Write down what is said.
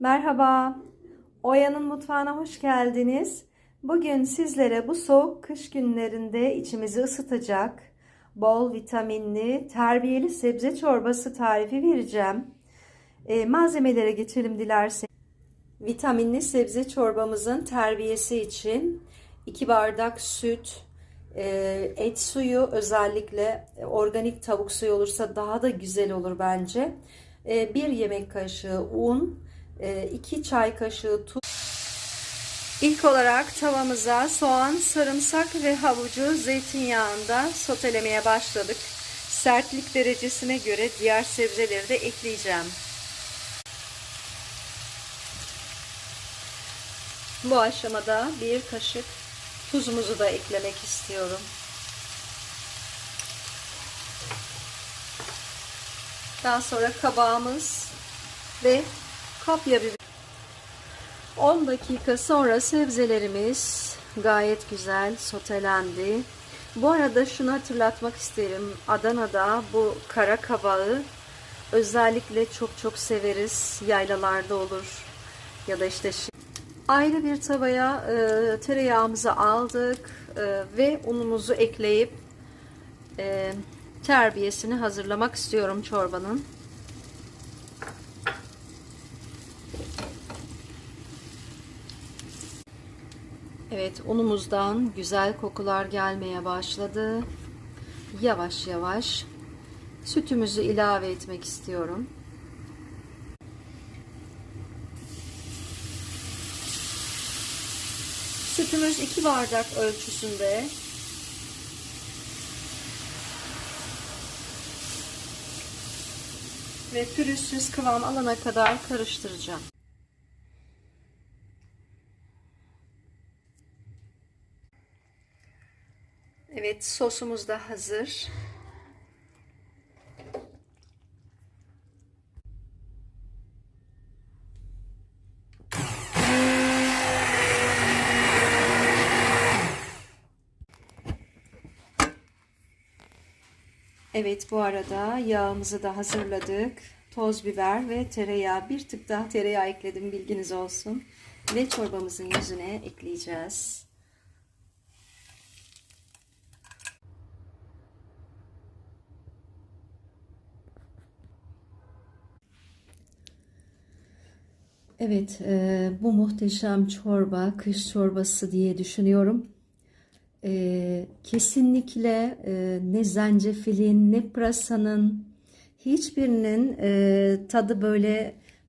Merhaba, Oya'nın mutfağına hoş geldiniz. Bugün sizlere bu soğuk kış günlerinde içimizi ısıtacak, bol vitaminli, terbiyeli sebze çorbası tarifi vereceğim. E, malzemelere geçelim dilerseniz. Vitaminli sebze çorbamızın terbiyesi için 2 bardak süt, e, et suyu özellikle organik tavuk suyu olursa daha da güzel olur bence. 1 yemek kaşığı un, 2 çay kaşığı tuz. İlk olarak tavamıza soğan, sarımsak ve havucu zeytinyağında sotelemeye başladık. Sertlik derecesine göre diğer sebzeleri de ekleyeceğim. Bu aşamada bir kaşık tuzumuzu da eklemek istiyorum. Daha sonra kabağımız ve kapya biber. 10 dakika sonra sebzelerimiz gayet güzel sotelendi. Bu arada şunu hatırlatmak isterim. Adana'da bu kara kabağı özellikle çok çok severiz. Yaylalarda olur ya da işte ayrı bir tavaya e, tereyağımızı aldık e, ve unumuzu ekleyip e, terbiyesini hazırlamak istiyorum çorbanın. Evet unumuzdan güzel kokular gelmeye başladı. Yavaş yavaş sütümüzü ilave etmek istiyorum. Sütümüz 2 bardak ölçüsünde. Ve pürüzsüz kıvam alana kadar karıştıracağım. Evet sosumuz da hazır. Evet bu arada yağımızı da hazırladık. Toz biber ve tereyağı bir tık daha tereyağı ekledim bilginiz olsun. Ve çorbamızın yüzüne ekleyeceğiz. Evet, e, bu muhteşem çorba, kış çorbası diye düşünüyorum. E, kesinlikle e, ne zencefilin ne pırasanın hiçbirinin e, tadı böyle